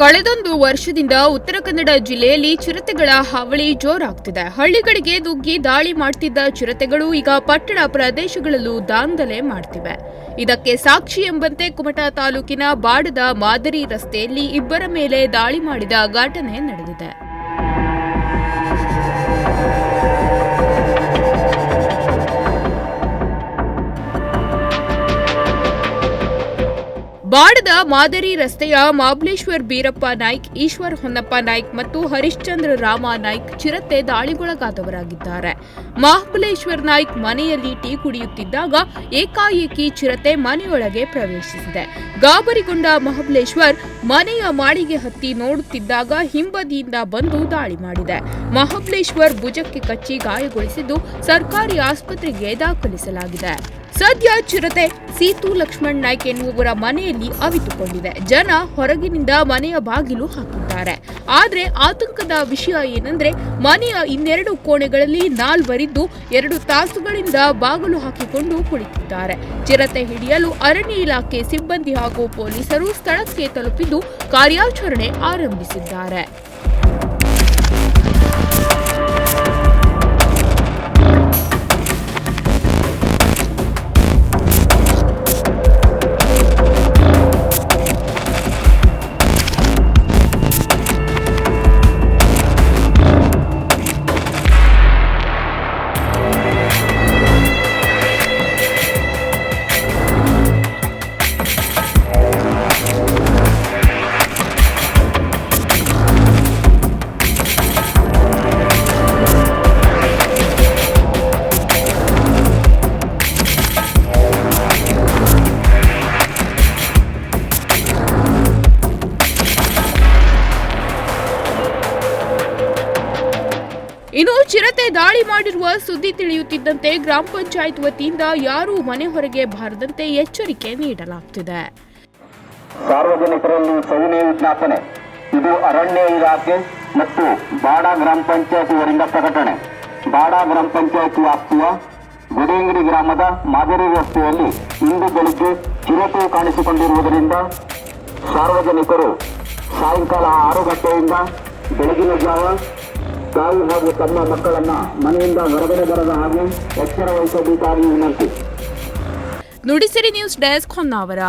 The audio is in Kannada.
ಕಳೆದೊಂದು ವರ್ಷದಿಂದ ಉತ್ತರ ಕನ್ನಡ ಜಿಲ್ಲೆಯಲ್ಲಿ ಚಿರತೆಗಳ ಹಾವಳಿ ಜೋರಾಗ್ತಿದೆ. ಹಳ್ಳಿಗಳಿಗೆ ನುಗ್ಗಿ ದಾಳಿ ಮಾಡ್ತಿದ್ದ ಚಿರತೆಗಳು ಈಗ ಪಟ್ಟಣ ಪ್ರದೇಶಗಳಲ್ಲೂ ದಾಂಧಲೆ ಮಾಡ್ತಿವೆ. ಇದಕ್ಕೆ ಸಾಕ್ಷಿ ಎಂಬಂತೆ ಕುಮಟಾ ತಾಲೂಕಿನ ಬಾಡದ ಮಾದರಿ ರಸ್ತೆಯಲ್ಲಿ ಇಬ್ಬರ ಮೇಲೆ ದಾಳಿ ಮಾಡಿದ ಘಟನೆ ನಡೆದಿದೆ. ಬಾಡದ ಮಾದರಿ ರಸ್ತೆಯ ಮಾಬ್ಲೇಶ್ವರ್ ಬೀರಪ್ಪ ನಾಯ್ಕ್, ಈಶ್ವರ್ ಹೊನ್ನಪ್ಪ ನಾಯ್ಕ್ ಮತ್ತು ಹರಿಶ್ಚಂದ್ರ ರಾಮ ನಾಯ್ಕ್ ಚಿರತೆ ದಾಳಿಗೊಳಗಾದವರಾಗಿದ್ದಾರೆ. ಮಹಾಬಲೇಶ್ವರ್ ನಾಯ್ಕ್ ಮನೆಯಲ್ಲಿ ಟೀ ಕುಡಿಯುತ್ತಿದ್ದಾಗ ಏಕಾಏಕಿ ಚಿರತೆ ಮನೆಯೊಳಗೆ ಪ್ರವೇಶಿಸಿದೆ. ಗಾಬರಿಗೊಂಡ ಮಹಾಬಲೇಶ್ವರ್ ಮನೆಯ ಮಾಳಿಗೆ ಹತ್ತಿ ನೋಡುತ್ತಿದ್ದಾಗ ಹಿಂಬದಿಯಿಂದ ಬಂದು ದಾಳಿ ಮಾಡಿದೆ. ಮಹಾಬಲೇಶ್ವರ್ ಭುಜಕ್ಕೆ ಕಚ್ಚಿ ಗಾಯಗೊಳಿಸಿದ್ದು ಸರ್ಕಾರಿ ಆಸ್ಪತ್ರೆಗೆ ದಾಖಲಿಸಲಾಗಿದೆ. ಸದ್ಯ ಚಿರತೆ ಸೀತು ಲಕ್ಷ್ಮಣ್ ನಾಯ್ಕ ಎನ್ನುವವರ ಮನೆಯಲ್ಲಿ ಅವಿತುಕೊಂಡಿದೆ ಜನ ಹೊರಗಿನಿಂದ ಮನೆಯ ಬಾಗಿಲು ಹಾಕಿದ್ದಾರೆ. ಆದ್ರೆ ಆತಂಕದ ವಿಷಯ ಏನಂದ್ರೆ, ಮನೆಯ ಇನ್ನೆರಡು ಕೋಣೆಗಳಲ್ಲಿ ನಾಲ್ವರಿದ್ದು ಎರಡು ತಾಸುಗಳಿಂದ ಬಾಗಿಲು ಹಾಕಿಕೊಂಡು ಕುಳಿತಿದ್ದಾರೆ. ಚಿರತೆ ಹಿಡಿಯಲು ಅರಣ್ಯ ಇಲಾಖೆ ಸಿಬ್ಬಂದಿ ಹಾಗೂ ಪೊಲೀಸರು ಸ್ಥಳಕ್ಕೆ ತಲುಪಿದ್ದು ಕಾರ್ಯಾಚರಣೆ ಆರಂಭಿಸಿದ್ದಾರೆ. ಇನ್ನು ಚಿರತೆ ದಾಳಿ ಮಾಡಿರುವ ಸುದ್ದಿ ತಿಳಿಯುತ್ತಿದ್ದಂತೆ ಗ್ರಾಮ ಪಂಚಾಯತ್ ವತಿಯಿಂದ ಯಾರೂ ಮನೆ ಹೊರಗೆ ಬಾರದಂತೆ ಎಚ್ಚರಿಕೆ ನೀಡಲಾಗುತ್ತಿದೆ ಸಾರ್ವಜನಿಕರಲ್ಲಿ ಸೌನೆ ವಿಜ್ಞಾಪನೆ. ಇದು ಅರಣ್ಯ ಇಲಾಖೆ ಮತ್ತು ಬಾಡ ಗ್ರಾಮ ಪಂಚಾಯತ್ ಇವರಿಂದ ಪ್ರಕಟಣೆ. ಬಾಡ ಗ್ರಾಮ ಪಂಚಾಯತ್ ವ್ಯಾಪ್ತಿಯ ಗುಡಿಯಂಗಡಿ ಗ್ರಾಮದ ಮಾದರಿ ರಸ್ತೆಯಲ್ಲಿ ಇಂದು ಬೆಳಿಗ್ಗೆ ಚಿರತೆ ಕಾಣಿಸಿಕೊಂಡಿರುವುದರಿಂದ ಸಾರ್ವಜನಿಕರು ಸಾಯಂಕಾಲ ಆರು ಗಂಟೆಯಿಂದ ಬೆಳಗಿನ ಜಾವ ತಾಯಿ ಹಾಗೂ ತಮ್ಮ ಮಕ್ಕಳನ್ನ ಮನೆಯಿಂದ ಹೊರಗಡೆ ಬರದ ಹಾಗೆ ಎಚ್ಚರ ವಹಿಸಬೇಕಾಗಿ ವಿನಂತಿ. Nudisiri news desk Honnavar.